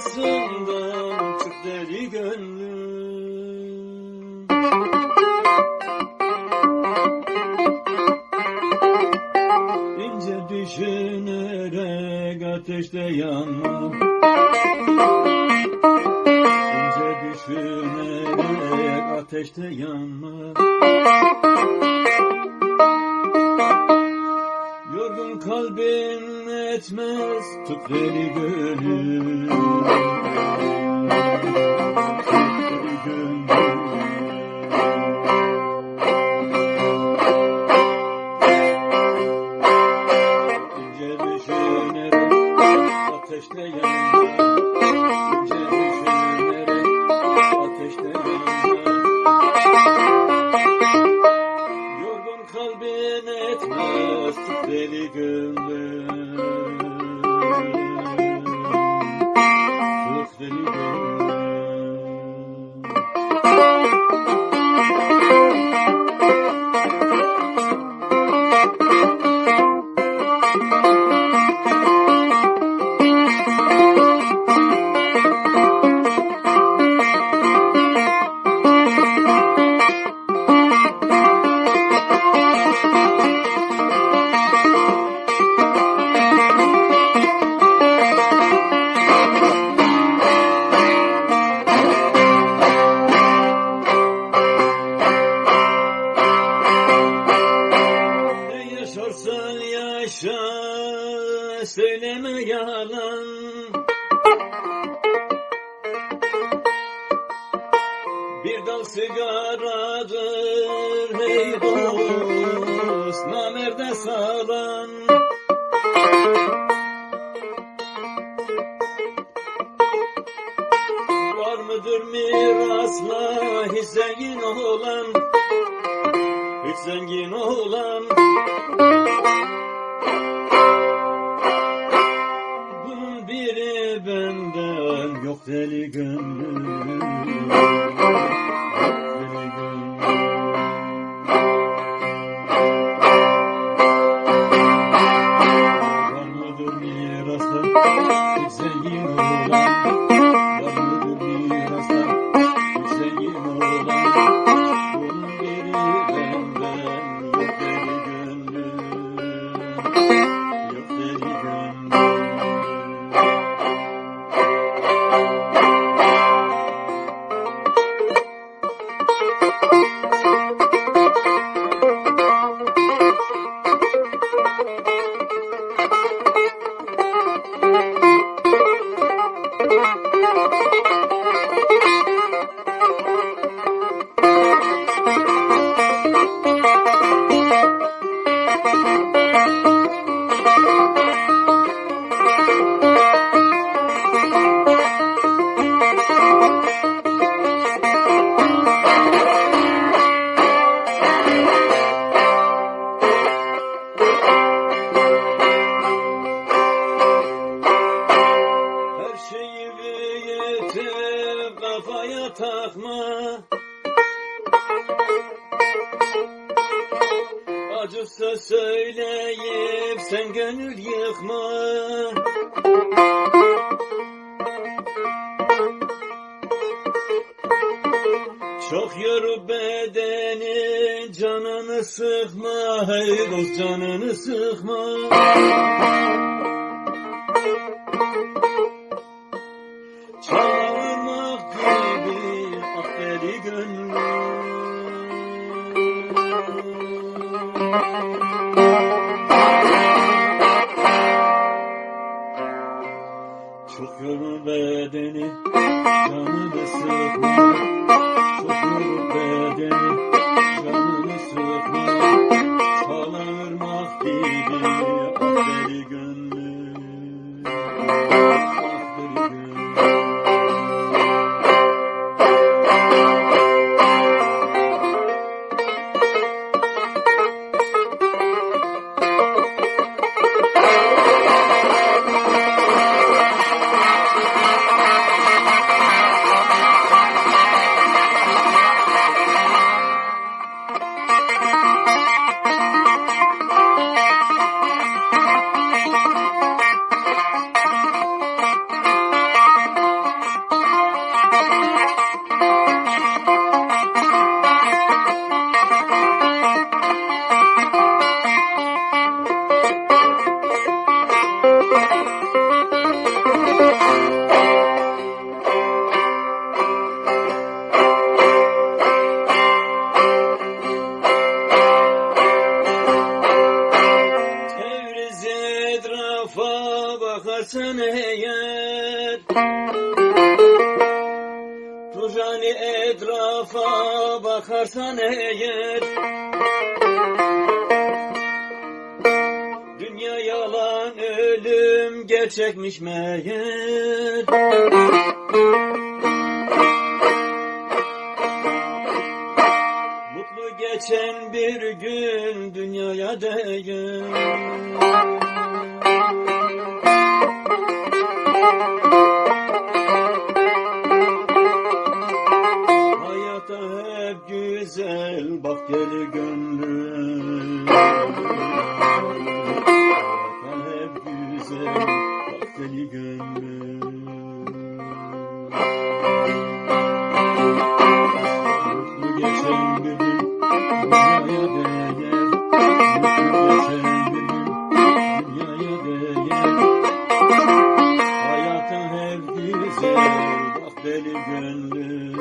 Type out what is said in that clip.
dünyasından çık deli gönlüm. İnce düşünerek ateşte yanma İnce düşünerek ateşte yanma Kalbin etmez tut deli gönül. Ateşte yanma etmez tut yaşa söyleme yalan. Bir dal sigaradır hey dost namerde salan Var mıdır mirasla hiç zengin olan hiç zengin olan Bunun biri benden yok deli gönlüm. Zengin olan Var mıdır mirasta hiç zengin olan Bunun biri benden Acısa söyleyip sen gönül yıkma. Çok yorup bedeni canını sıkma. Hey dost canını sıkma Çok yorul bedeni canını Tuzani etrafa bakarsan eğer Dünya yalan ölüm gerçekmiş meğer. Mutlu geçen bir gün dünyaya değer geli gönlüm Mutlu geçen bir gün dünyaya değer. Hayata hep güzel bak gönlüm